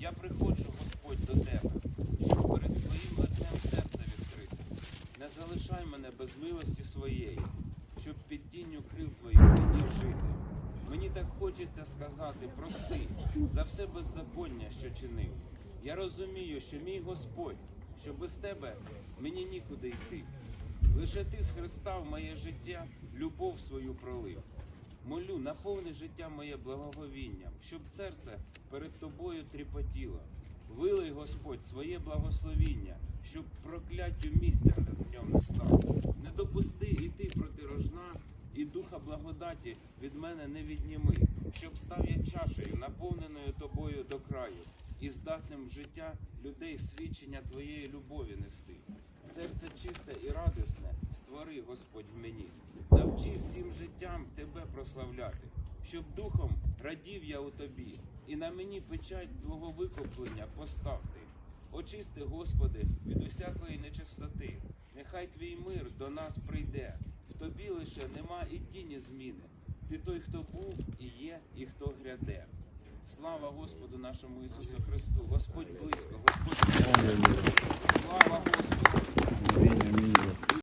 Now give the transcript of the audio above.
Я приходжу, Господь, до Тебе, щоб перед Твоїм лицем серце відкрити. Не залишай мене без милості своєї, щоб під тінню крил Твоїх мені жити. Мені так хочеться сказати, прости за все беззаконня, що чинив. Я розумію, що мій Господь, що без Тебе мені нікуди йти. Лише ти з Христа в моє життя любов свою пролив. Молю, наповни життя моє благоговінням, щоб серце перед тобою тріпотіло. Вилий, Господь, своє благословіння, щоб прокляттю місця в ньому не стало. Не допусти іти проти рожна, і духа благодаті від мене не відніми, щоб став я чашею, наповненою тобою до краю, і здатним життя людей свідчення твоєї любові нести. Серце чисте і радісне створи, Господь, в мені. Всім життям тебе прославляти, щоб духом радів я у тобі, і на мені печать твого викуплення поставти. Очисти, Господи, від усякої нечистоти. Нехай твій мир до нас прийде. В тобі лише нема і тіні зміни. Ти той, хто був, і є, і хто гряде. Слава Господу нашому Ісусу Христу! Господь близько, Господь.